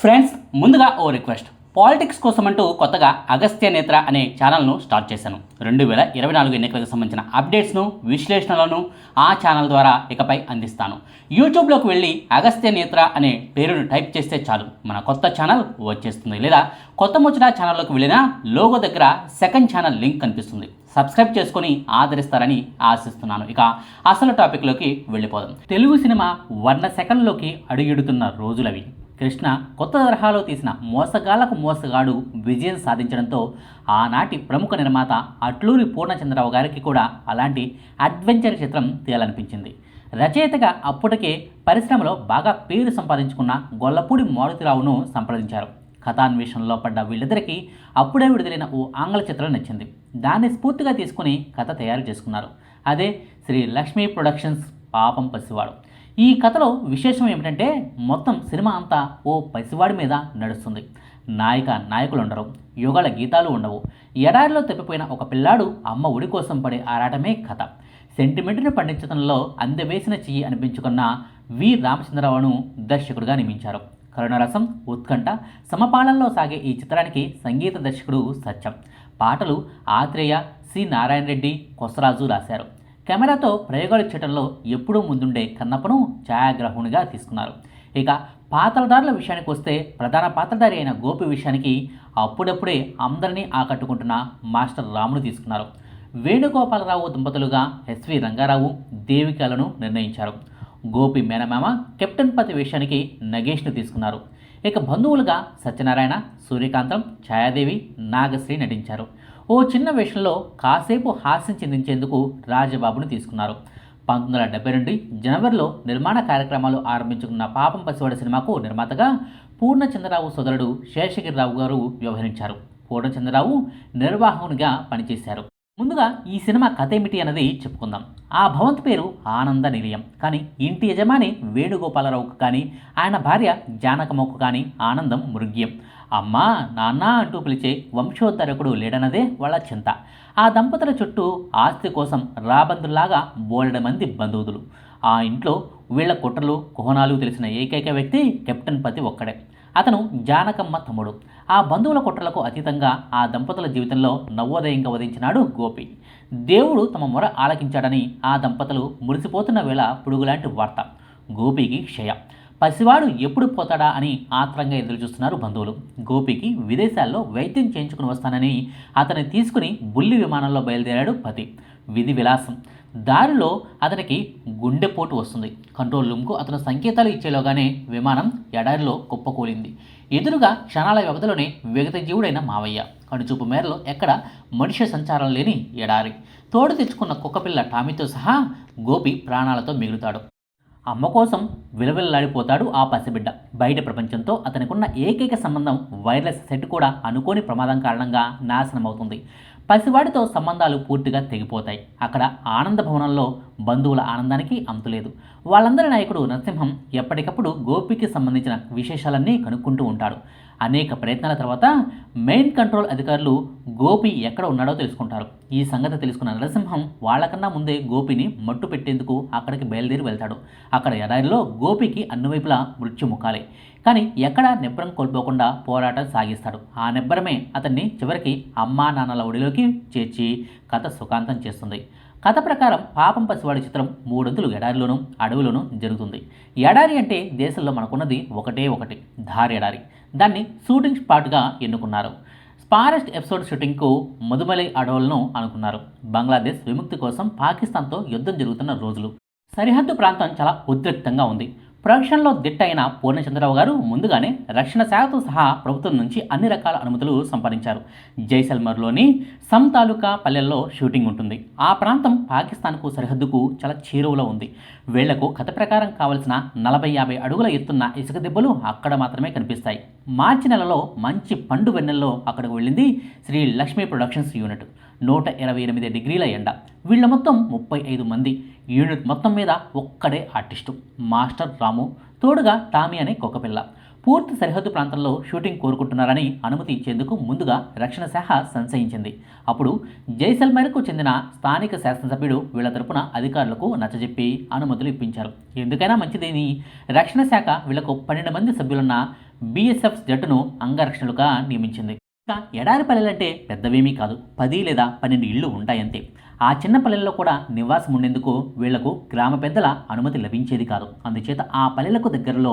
Friends ముందుగా ఓ request. Politics కోసం అంటూ కొత్తగా అగస్త్య నేత్ర అనే ఛానల్ను స్టార్ట్ చేశాను. రెండు వేల ఇరవై నాలుగు ఎన్నికలకు సంబంధించిన అప్డేట్స్ను విశ్లేషణలను ఆ ఛానల్ ద్వారా ఇకపై అందిస్తాను. యూట్యూబ్లోకి వెళ్ళి అగస్త్య నేత్ర అనే పేరును టైప్ చేస్తే చాలు. మన కొత్త ఛానల్ వచ్చేస్తుంది. లేదా కొత్త ముచ్చట ఛానల్లోకి వెళ్ళినా లోగో దగ్గర సెకండ్ ఛానల్ లింక్ కనిపిస్తుంది. సబ్స్క్రైబ్ చేసుకొని ఆదరిస్తారని ఆశిస్తున్నాను. ఇక అసలు టాపిక్లోకి వెళ్ళిపోదాం. తెలుగు సినిమా వంద సెకండ్లోకి అడుగెడుతున్న రోజులవి. కృష్ణ కొత్త తరహాలో తీసిన మోసగాళ్ళకు మోసగాడు విజయం సాధించడంతో ఆనాటి ప్రముఖ నిర్మాత అట్లూరి పూర్ణచంద్రరావు గారికి కూడా అలాంటి అడ్వెంచర్ చిత్రం తీయాలనిపించింది. రచయితగా అప్పటికే పరిశ్రమలో బాగా పేరు సంపాదించుకున్న గొల్లపూడి మారుతిరావును సంప్రదించారు. కథాన్వేషణలో పడ్డ వీళ్ళిద్దరికీ అప్పుడే విడుదలైన ఓ ఆంగ్ల చిత్రం నచ్చింది. దాన్ని స్ఫూర్తిగా తీసుకుని కథ తయారు చేసుకున్నారు. అదే శ్రీ లక్ష్మీ ప్రొడక్షన్స్ పాపం పసివాడు. ఈ కథలో విశేషం ఏమిటంటే మొత్తం సినిమా అంతా ఓ పసివాడి మీద నడుస్తుంది. నాయక నాయకులు ఉండరు యుగల గీతాలు ఉండవు. ఎడారిలో తప్పిపోయిన ఒక పిల్లాడు అమ్మ ఒడి కోసం పడే ఆరాటమే కథ. సెంటిమెంట్ని పండించడంలో అందవేసిన చెయ్యి అనిపించుకున్న వి. రామచంద్రరావును దర్శకుడిగా నియమించారు. కరుణరసం ఉత్కంఠ సమపాళనలో సాగే ఈ చిత్రానికి సంగీత దర్శకుడు సత్యం. పాటలు ఆత్రేయ సి. నారాయణ రెడ్డి కొసరాజు రాశారు. కెమెరాతో ప్రయోగాలు చేయడంలో ఎప్పుడూ ముందుండే కన్నప్పను ఛాయాగ్రాహునిగా తీసుకున్నారు. ఇక పాత్రధారుల విషయానికి వస్తే ప్రధాన పాత్రధారి అయిన గోపి విషయానికి అప్పుడప్పుడే అందరినీ ఆకట్టుకుంటున్న మాస్టర్ రామును తీసుకున్నారు. వేణుగోపాలరావు దంపతులుగా ఎస్వి రంగారావు దేవికలను నిర్ణయించారు. గోపి మేనమామ కెప్టెన్ పతి వేషానికి నగేష్ను తీసుకున్నారు. ఇక బంధువులుగా సత్యనారాయణ సూర్యకాంతం ఛాయాదేవి నాగశ్రీ నటించారు. ఓ చిన్న విషయంలో కాసేపు హాస్యం చెందించేందుకు రాజబాబును తీసుకున్నారు. పంతొమ్మిది వందల డెబ్బై రెండు జనవరిలో నిర్మాణ కార్యక్రమాలు ఆరంభించుకున్న పాపం పసివాడ సినిమాకు నిర్మాతగా పూర్ణచంద్రరావు సోదరుడు శేషగిరిరావు గారు వ్యవహరించారు. పూర్ణచంద్రరావు నిర్వాహకునిగా పనిచేశారు. ముందుగా ఈ సినిమా కథ ఏమిటి అన్నది చెప్పుకుందాం. ఆ భవంత్ పేరు ఆనంద నిలయం. కానీ ఇంటి యజమాని వేణుగోపాలరావుకు కానీ ఆయన భార్య జానకమ్మకు కానీ ఆనందం మృగ్యం. అమ్మా నాన్న అంటూ పిలిచే వంశోద్ధరకుడు లేడన్నదే వాళ్ళ చింత. ఆ దంపతుల చుట్టూ ఆస్తి కోసం రాబందుల్లాగా బోలెడ మంది బంధువులు. ఆ ఇంట్లో వీళ్ళ కుట్రలు కుహనాలు తెలిసిన ఏకైక వ్యక్తి కెప్టెన్ పతి ఒక్కడే. అతను జానకమ్మ తమ్ముడు. ఆ బంధువుల కుట్రలకు అతీతంగా ఆ దంపతుల జీవితంలో నవోదయంగా వధించినాడు గోపి. దేవుడు తమ మొర ఆలకించాడని ఆ దంపతులు మురిసిపోతున్న వేళ పుడుగులాంటి వార్త. గోపికి క్షయం. పసివాడు ఎప్పుడు పోతాడా అని ఆత్రంగా ఎదురుచూస్తున్నారు బంధువులు. గోపికి విదేశాల్లో వైద్యం చేయించుకుని వస్తానని అతన్ని తీసుకుని బుల్లి విమానంలో బయలుదేరాడు పతి. విధి విలాసం. దారిలో అతనికి గుండెపోటు వస్తుంది. కంట్రోల్ రూమ్కు అతను సంకేతాలు ఇచ్చేలోగానే విమానం ఎడారిలో కుప్పకూలింది. ఎదురుగా క్షణాల వ్యవధిలోనే జీవుడైన మావయ్య. కనుచూపు మేరలో ఎక్కడ మనిషి సంచారం లేని ఎడారి. తోడు తెచ్చుకున్న కుక్కపిల్ల టామీతో సహా గోపి ప్రాణాలతో మిగులుతాడు. అమ్మ కోసం విలవిల్లాడిపోతాడు ఆ పసిబిడ్డ. బయట ప్రపంచంతో అతనికున్న ఏకైక సంబంధం వైర్లెస్ సెట్ కూడా అనుకోని ప్రమాదం కారణంగా నాశనమవుతుంది. పసివాడితో సంబంధాలు పూర్తిగా తెగిపోతాయి. అక్కడ ఆనంద భవనంలో బంధువుల ఆనందానికి అంతులేదు వాళ్ళందరి నాయకుడు నరసింహం ఎప్పటికప్పుడు గోపికి సంబంధించిన విశేషాలన్నీ కనుక్కుంటూ ఉంటాడు. అనేక ప్రయత్నాల తర్వాత మెయిన్ కంట్రోల్ అధికారులు గోపి ఎక్కడ ఉన్నాడో తెలుసుకుంటారు. ఈ సంగతి తెలుసుకున్న నరసింహం వాళ్ళకన్నా ముందే గోపిని మట్టు పెట్టేందుకు అక్కడికి బయలుదేరి వెళ్తాడు. అక్కడ ఎడారిలో గోపికి అన్ని వైపులా మృత్యుముఖాలే. కానీ ఎక్కడా నిబ్బరం కోల్పోకుండా పోరాటం సాగిస్తాడు. ఆ నిబ్బరమే అతన్ని చివరికి అమ్మా నాన్నల ఒడిలోకి చేర్చి కథ సుఖాంతం చేస్తుంది. కథ ప్రకారం పాపం పసివాడి చిత్రం మూడొంతులు ఎడారిలోనూ అడవిలోనూ జరుగుతుంది. ఎడారి అంటే దేశంలో మనకున్నది ఒకటే ఒకటి దారి ఎడారి దాన్ని షూటింగ్ స్పాట్గా ఎన్నుకున్నారు. స్పారెస్ట్ ఎపిసోడ్ షూటింగ్కు మధుమలై అడవులను అనుకున్నారు బంగ్లాదేశ్ విముక్తి కోసం పాకిస్తాన్తో యుద్ధం జరుగుతున్న రోజులు. సరిహద్దు ప్రాంతం చాలా ఉద్రిక్తంగా ఉంది. ప్రొడక్షన్లో దిట్ట అయిన పూర్ణచంద్రరావు గారు ముందుగానే రక్షణ శాఖతో సహా ప్రభుత్వం నుంచి అన్ని రకాల అనుమతులు సంపాదించారు. జైసల్మర్లోని సమ్ తాలూకా పల్లెల్లో షూటింగ్ ఉంటుంది. ఆ ప్రాంతం పాకిస్తాన్కు సరిహద్దుకు చాలా చేరువలో ఉంది. వీళ్ళకు కథ ప్రకారం కావలసిన నలభై యాభై అడుగుల ఎత్తున్న ఇసుక దెబ్బలు అక్కడ మాత్రమే కనిపిస్తాయి. మార్చి నెలలో మంచి పండు వెన్నెల్లో అక్కడికి వెళ్ళింది శ్రీ లక్ష్మీ ప్రొడక్షన్స్ యూనిట్. నూట ఇరవై ఎనిమిది డిగ్రీల ఎండ. వీళ్ళ మొత్తం ముప్పై ఐదు మంది. యూనిట్ మొత్తం మీద ఒక్కడే ఆర్టిస్టు. మాస్టర్ రాము. తోడుగా టామీ అనే కుక్కపిల్ల పూర్తి సరిహద్దు ప్రాంతంలో షూటింగ్ కోరుకుంటున్నారని అనుమతి ఇచ్చేందుకు ముందుగా రక్షణ శాఖ సంశయించింది. అప్పుడు జైసల్మేర్కు చెందిన స్థానిక శాసనసభ్యుడు వీళ్ళ తరపున అధికారులకు నచ్చజెప్పి అనుమతులు ఇప్పించారు. ఎందుకైనా మంచిదని. రక్షణ శాఖ వీళ్ళకు పన్నెండు మంది సభ్యులున్న బీఎస్ఎఫ్ జట్టును అంగరక్షణలుగా నియమించింది. ఇక ఎడారి పల్లెలంటే పెద్దవేమీ కాదు. పది లేదా పన్నెండు ఇళ్ళు ఉంటాయంతే. ఆ చిన్న పల్లెల్లో కూడా నివాసం ఉండేందుకు వీళ్ళకు గ్రామ పెద్దల అనుమతి లభించేది కాదు. అందుచేత ఆ పల్లెలకు దగ్గరలో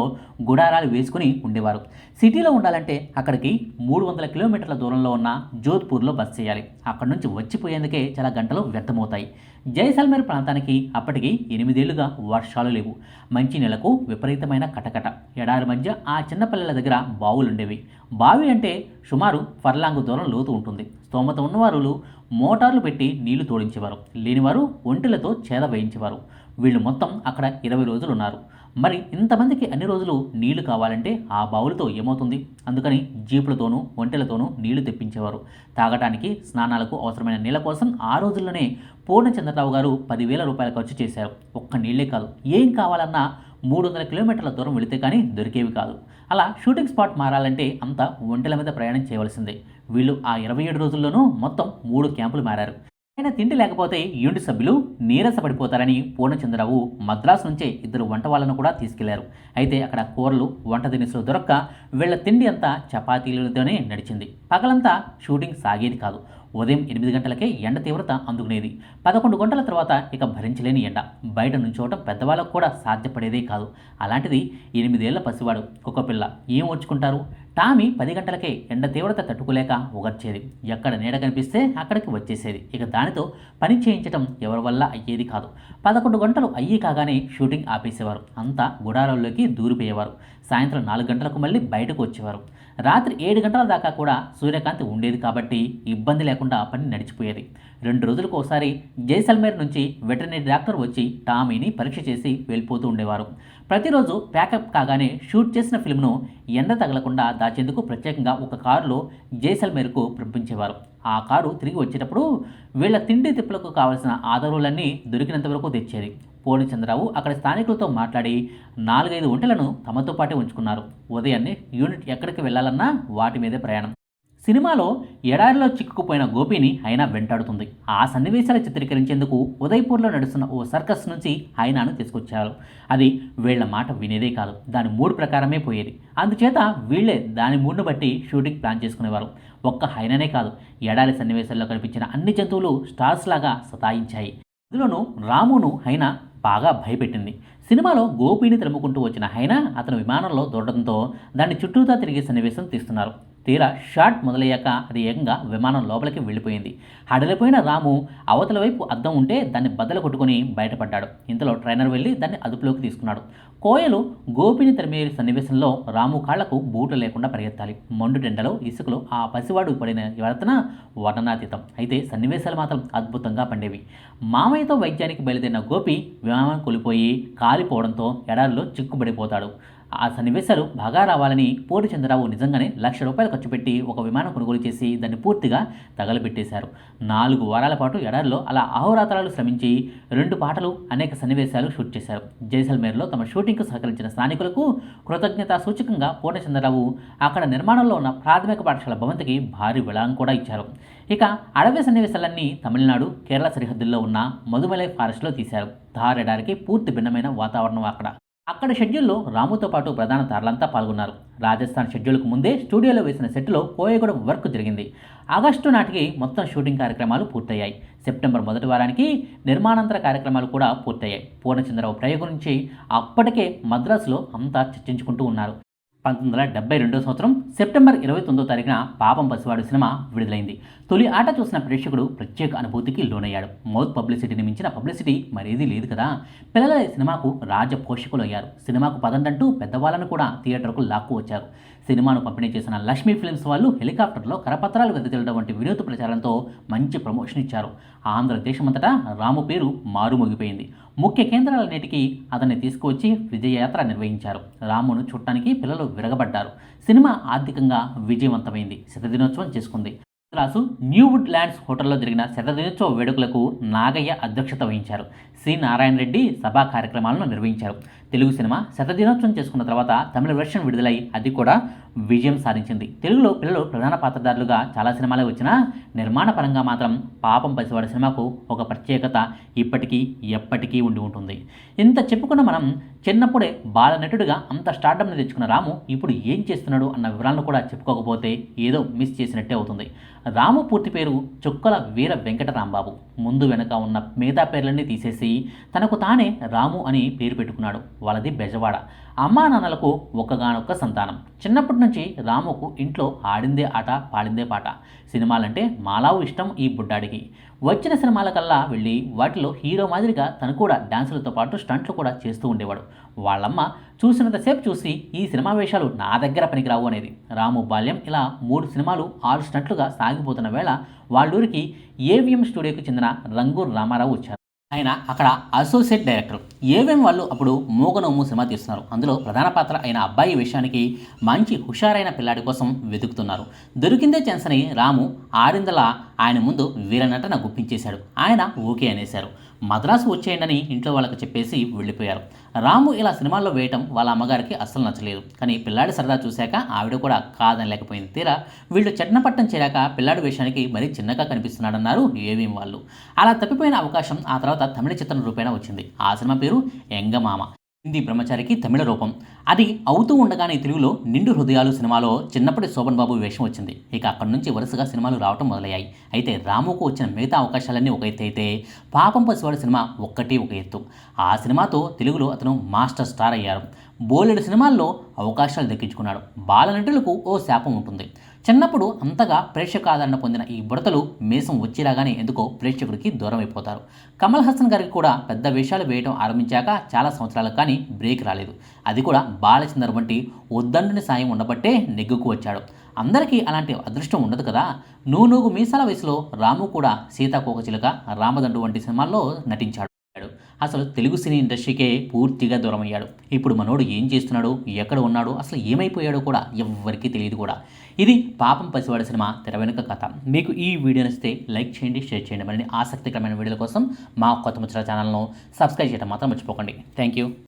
గుడారాలు వేసుకుని ఉండేవారు. సిటీలో ఉండాలంటే అక్కడికి మూడు వందల కిలోమీటర్ల దూరంలో ఉన్న జోధ్పూర్లో బస్ చేయాలి. అక్కడి నుంచి వచ్చిపోయేందుకే చాలా గంటలు వ్యర్థమవుతాయి. జైసల్మేర్ ప్రాంతానికి అప్పటికి ఎనిమిదేళ్ళుగా వర్షాలు లేవు. మంచి నెలకు విపరీతమైన కటకట. ఎడారి మధ్య ఆ చిన్న పల్లెల దగ్గర బావులుండేవి. బావి అంటే సుమారు ఫర్లాంగు దూరం లోతు ఉంటుంది. స్తోమత ఉన్నవారు మోటార్లు పెట్టి నీళ్ళు తోడించేవారు. లేనివారు ఒంటెలతో చేద వేయించేవారు. వీళ్ళు మొత్తం అక్కడ ఇరవై రోజులు ఉన్నారు మరి ఇంతమందికి అన్ని రోజులు నీళ్ళు కావాలంటే ఆ బావులతో ఏమవుతుంది? అందుకని జీపులతోనూ ఒంటెలతోనూ నీళ్ళు తెప్పించేవారు. తాగటానికి స్నానాలకు అవసరమైన నీళ్ళ కోసం ఆ రోజుల్లోనే పూర్ణచంద్రరావు గారు పదివేల రూపాయల ఖర్చు చేశారు. ఒక్క నీళ్ళే కాదు. ఏం కావాలన్నా మూడు వందల కిలోమీటర్ల దూరం వెళితే కానీ దొరికేవి కాదు. అలా షూటింగ్ స్పాట్ మారాలంటే అంతా ఒంటెల మీద ప్రయాణం చేయవలసిందే. వీళ్ళు ఆ ఇరవై ఏడు రోజుల్లోనూ మొత్తం మూడు క్యాంపులు మారారు. ఆయన తిండి లేకపోతే యూనిట్ సభ్యులు నీరసపడిపోతారని పూర్ణచంద్రరావు మద్రాసు నుంచే ఇద్దరు వంట వాళ్ళను కూడా తీసుకెళ్ళారు. అయితే అక్కడ కూరలు వంట దినుసులు దొరక్క వీళ్ళ తిండి అంతా చపాతీలతోనే నడిచింది. పగలంతా షూటింగ్ సాగేది కాదు. ఉదయం ఎనిమిది గంటలకే ఎండ తీవ్రత అందుకునేది. పదకొండు గంటల తర్వాత ఇక భరించలేని ఎండ. బయట నుంచోవటం పెద్దవాళ్ళకు కూడా సాధ్యపడేదే కాదు. అలాంటిది ఎనిమిదేళ్ళ పసివాడు ఒక పిల్ల. ఏం ఓర్చుకుంటారు? టామీ పది గంటలకే ఎండ తీవ్రత తట్టుకోలేక ఉగర్చేది. ఎక్కడ నీడ కనిపిస్తే అక్కడికి వచ్చేసేది. ఇక దానితో పని చేయించటం ఎవరి వల్ల అయ్యేది కాదు. పదకొండు గంటలు అయ్యి కాగానే షూటింగ్ ఆపేసేవారు. అంతా గుడారాల్లోకి దూరిపోయేవారు. సాయంత్రం నాలుగు గంటలకు మళ్ళీ బయటకు వచ్చేవారు. రాత్రి ఏడు గంటల దాకా కూడా సూర్యకాంతి ఉండేది కాబట్టి ఇబ్బంది లేకుండా పని నడిచిపోయేది. రెండు రోజులకు ఒకసారి జైసల్మేర్ నుంచి వెటర్నరీ డాక్టర్ వచ్చి టామీని పరీక్ష చేసి వెళ్ళిపోతూ ఉండేవారు. ప్రతిరోజు ప్యాకప్ కాగానే షూట్ చేసిన ఫిల్మ్ను ఎండ తగలకుండా దాచేందుకు ప్రత్యేకంగా ఒక కారులో జైసల్మేర్కు పంపించేవారు. ఆ కారు తిరిగి వచ్చేటప్పుడు వీళ్ళ తిండి తిప్పులకు కావలసిన ఆధారాలన్నీ దొరికినంత వరకు తెచ్చేది. పూర్ణచంద్రరావు అక్కడ స్థానికులతో మాట్లాడి నాలుగైదు ఒంటెలను తమతో పాటే ఉంచుకున్నారు. ఉదయాన్నే యూనిట్ ఎక్కడికి వెళ్ళాలన్నా వాటి మీదే ప్రయాణం. సినిమాలో ఎడారిలో చిక్కుకుపోయిన గోపిని అయినా వెంటాడుతుంది. ఆ సన్నివేశాలు చిత్రీకరించేందుకు ఉదయ్పూర్లో నడుస్తున్న ఓ సర్కస్ నుంచి హైనాను తీసుకొచ్చారు. అది వీళ్ళ మాట వినేదే కాదు దాని మూడు ప్రకారమే పోయేది. అందుచేత వీళ్ళే దాని మూడును బట్టి షూటింగ్ ప్లాన్ చేసుకునేవారు. ఒక్క హైననే కాదు ఎడారి సన్నివేశాల్లో కనిపించిన అన్ని జంతువులు స్టార్స్ లాగా సతాయించాయి. అందులోనూ రామును హైనా బాగా భయపెట్టింది. సినిమాలో గోపిని తరుముకుంటూ వచ్చిన హైనా అతను విమానంలో దూడటంతో దాన్ని చుట్టూతా తిరిగే సన్నివేశం తీస్తున్నారు. తీరా షాట్ మొదలయ్యాక అది ఏకంగా విమానం లోపలికి వెళ్ళిపోయింది. హడలిపోయిన రాము అవతల వైపు అద్దం ఉంటే దాన్ని బద్దలు కొట్టుకుని బయటపడ్డాడు. ఇంతలో ట్రైనర్ వెళ్ళి దాన్ని అదుపులోకి తీసుకున్నాడు. కోయలు గోపిని తరిమేరి సన్నివేశంలో రాము కాళ్ళకు బూట్లు లేకుండా పరిగెత్తాలి. మండు టెండలో ఇసుకలో ఆ పసివాడు పడిన వర్తన వర్ణనాతీతం. అయితే సన్నివేశాలు మాత్రం అద్భుతంగా పండేవి. మామయ్యతో వైద్యానికి బయలుదేరిన గోపి విమానం కూలిపోయి కాలిపోవడంతో ఎడారిలో చిక్కుబడిపోతాడు. ఆ సన్నివేశాలు బాగా రావాలని పోటీ చంద్రరావు నిజంగానే లక్ష రూపాయలు ఖర్చు పెట్టి ఒక విమానం కొనుగోలు చేసి దాన్ని పూర్తిగా తగలబెట్టేశారు. నాలుగు వారాల పాటు ఎడారిలో అలా అహోరాత్రాలు శ్రమించి రెండు పాటలు అనేక సన్నివేశాలు షూట్ చేశారు. జైసల్మేర్లో తమ షూటింగ్కు సహకరించిన స్థానికులకు కృతజ్ఞతా సూచకంగా పూర్ణచంద్రరావు అక్కడ నిర్మాణంలో ఉన్న ప్రాథమిక పాఠశాల భవంతికి భారీ విలాంగ్ కూడా ఇచ్చారు. ఇక అడవి సన్నివేశాలన్నీ తమిళనాడు కేరళ సరిహద్దుల్లో ఉన్న మధుమలై ఫారెస్ట్లో తీశారు. థార్ ఎడారికి పూర్తి భిన్నమైన వాతావరణం అక్కడ. అక్కడ షెడ్యూల్లో రాముతో పాటు ప్రధాన తారలంతా పాల్గొన్నారు. రాజస్థాన్ షెడ్యూల్కు ముందే స్టూడియోలో వేసిన సెట్లో కోయగూడెం వర్క్ జరిగింది. ఆగస్టు నాటికి మొత్తం షూటింగ్ కార్యక్రమాలు పూర్తయ్యాయి. సెప్టెంబర్ మొదటి వారానికి నిర్మాణాంతర కార్యక్రమాలు కూడా పూర్తయ్యాయి. పూర్ణచంద్రరావు ప్రయోగం నుంచి అప్పటికే మద్రాసులో అంతా చర్చించుకుంటూ ఉన్నారు. పంతొమ్మిది వందల డెబ్బై రెండో సంవత్సరం సెప్టెంబర్ ఇరవై తొమ్మిదో తారీఖున పాపం పసివాడు సినిమా విడుదలైంది. తొలి ఆట చూసిన ప్రేక్షకుడు ప్రత్యేక అనుభూతికి లోనయ్యాడు. మౌత్ పబ్లిసిటీని మించిన పబ్లిసిటీ మరేదీ లేదు కదా. పిల్లల సినిమాకు రాజ పోషకులు అయ్యారు. సినిమాకు పదండంటూ పెద్దవాళ్ళను కూడా థియేటర్కు లాక్కు వచ్చారు. సినిమాను పంపిణీ చేసిన లక్ష్మీ ఫిల్మ్స్ వాళ్ళు హెలికాప్టర్లో కరపత్రాలు వెదజల్లడం వంటి వినోద ప్రచారంతో మంచి ప్రమోషన్ ఇచ్చారు. ఆంధ్రదేశమంతటా రాము పేరు మారుమోగిపోయింది. ముఖ్య కేంద్రాలన్నిటికీ అతన్ని తీసుకువచ్చి విజయయాత్ర నిర్వహించారు. రామును చుట్టానికి పిల్లలు విరగబడ్డారు. సినిమా ఆర్థికంగా విజయవంతమైంది. శతదినోత్సవం చేసుకుంది. రాసు న్యూవుడ్ ల్యాండ్స్ హోటల్లో జరిగిన శతదినోత్సవ వేడుకలకు నాగయ్య అధ్యక్షత వహించారు. సి నారాయణ రెడ్డి సభా కార్యక్రమాలను నిర్వహించారు. తెలుగు సినిమా శతదినోత్సవం చేసుకున్న తర్వాత తమిళ వెర్షన్ విడుదలై అది కూడా విజయం సాధించింది. తెలుగులో పిల్లలు ప్రధాన పాత్రధారులుగా చాలా సినిమాలే వచ్చినా నిర్మాణ పరంగా మాత్రం పాపం పసివాడి సినిమాకు ఒక ప్రత్యేకత ఇప్పటికీ ఎప్పటికీ ఉండి ఉంటుంది. ఇంత చెప్పుకున్న మనం చిన్నప్పుడే బాల నటుడిగా అంత స్టార్డమ్ని తెచ్చుకున్న రాము ఇప్పుడు ఏం చేస్తున్నాడు అన్న వివరాలను కూడా చెప్పుకోకపోతే ఏదో మిస్ చేసినట్టే అవుతుంది. రాము పూర్తి పేరు చుక్కల వీర వెంకట రాంబాబు ముందు వెనక ఉన్న మిగతా పేర్లన్నీ తీసేసి తనకు తానే రాము అని పేరు పెట్టుకున్నాడు. వాళ్ళది బెజవాడ. అమ్మా నాన్నలకు ఒక్కగానొక్క సంతానం. చిన్నప్పటి నుంచి రాముకు ఇంట్లో ఆడిందే ఆట పాడిందే పాట. సినిమాలంటే మాలావు ఇష్టం ఈ బుడ్డాడికి. వచ్చిన సినిమాలకల్లా వెళ్ళి వాటిలో హీరో మాదిరిగా తను కూడా డాన్సులతో పాటు స్టంట్లు కూడా చేస్తూ ఉండేవాడు. వాళ్ళమ్మ చూసినంతసేపు చూసి ఈ సినిమా వేషాలు నా దగ్గర పనికిరావు అనేది. రాము బాల్యం ఇలా మూడు సినిమాలు ఆరు స్టంట్లుగా సాగిపోతున్న వేళ వాళ్ళూరికి ఏవిఎం స్టూడియోకి చెందిన రంగు రామారావు వచ్చారు. ఆయన అక్కడ అసోసియేట్ డైరెక్టర్ ఏవేం వాళ్ళు అప్పుడు మూగనోము సినిమా తీస్తున్నారు. అందులో ప్రధాన పాత్ర అయిన అబ్బాయి విషయానికి మంచి హుషారైన పిల్లాడి కోసం వెతుకుతున్నారు. దొరికిందే ఛాన్స్ అని రాము ఆరిందల ఆయన ముందు వీరనటన గుప్పించేశాడు. ఆయన ఓకే అనేశారు. మద్రాసు వచ్చేయండి ఇంట్లో వాళ్ళకి చెప్పేసి వెళ్ళిపోయారు. రాము ఇలా సినిమాల్లో వేయటం వాళ్ళ అమ్మగారికి అస్సలు నచ్చలేదు. కానీ పిల్లాడి సరదా చూశాక ఆవిడ కూడా కాదనలేకపోయింది తీరా వీళ్ళు చెట్నపట్టం చేరాక పిల్లాడి వేషానికి మరీ చిన్నగా కనిపిస్తున్నాడన్నారు ఏవేం వాళ్ళు. అలా తప్పిపోయిన అవకాశం ఆ తర్వాత తమిళ చిత్రం రూపేణ వచ్చింది. ఆ సినిమా పేరు ఎంగమామ. హిందీ బ్రహ్మచారికి తమిళ రూపం. అది అవుతూ ఉండగానే తెలుగులో నిండు హృదయాలు సినిమాలో చిన్నప్పటి శోభన్ బాబు వేషం వచ్చింది. ఇక అక్కడి నుంచి వరుసగా సినిమాలు రావటం మొదలయ్యాయి. అయితే రాముకు వచ్చిన మిగతా అవకాశాలన్నీ ఒక ఎత్తు అయితే పాపం పసివాడి సినిమా ఒక్కటి ఒక ఎత్తు. ఆ సినిమాతో తెలుగులో అతను మాస్టర్ స్టార్ అయ్యారు. బోలెడు సినిమాల్లో అవకాశాలు దక్కించుకున్నాడు. బాలనటులకు ఓ శాపం ఉంటుంది. చిన్నప్పుడు అంతగా ప్రేక్షక ఆదరణ పొందిన ఈ బుడతలు మీసం వచ్చేలాగానే ఎందుకో ప్రేక్షకుడికి దూరం అయిపోతారు కమల్ హాసన్ గారికి కూడా పెద్ద వేషాలు వేయడం ఆరంభించాక చాలా సంవత్సరాలకు కానీ బ్రేక్ రాలేదు. అది కూడా బాలచందర్ వంటి ఉద్దండుని సాయం ఉండబట్టే నెగ్గుకు వచ్చాడు. అందరికీ అలాంటి అదృష్టం ఉండదు కదా? నూనూగు మీసాల వయసులో రాము కూడా సీతాకోకచిలుక రామదండు వంటి సినిమాల్లో నటించాడు. అసలు తెలుగు సినీ ఇండస్ట్రీకే పూర్తిగా దూరమయ్యాడు. ఇప్పుడు మనోడు ఏం చేస్తున్నాడు? ఎక్కడ ఉన్నాడు? అసలు ఏమైపోయాడో కూడా ఎవ్వరికీ తెలియదు కూడా. ఇది పాపం పసివాడి సినిమా తెర వెనుక కథ. మీకు ఈ వీడియో నచ్చితే లైక్ చేయండి షేర్ చేయండి. మరిన్ని ఆసక్తికరమైన వీడియోల కోసం మా కొత్త ముచ్చట ఛానల్ను సబ్స్క్రైబ్ చేయడం మాత్రం మర్చిపోకండి. Thank you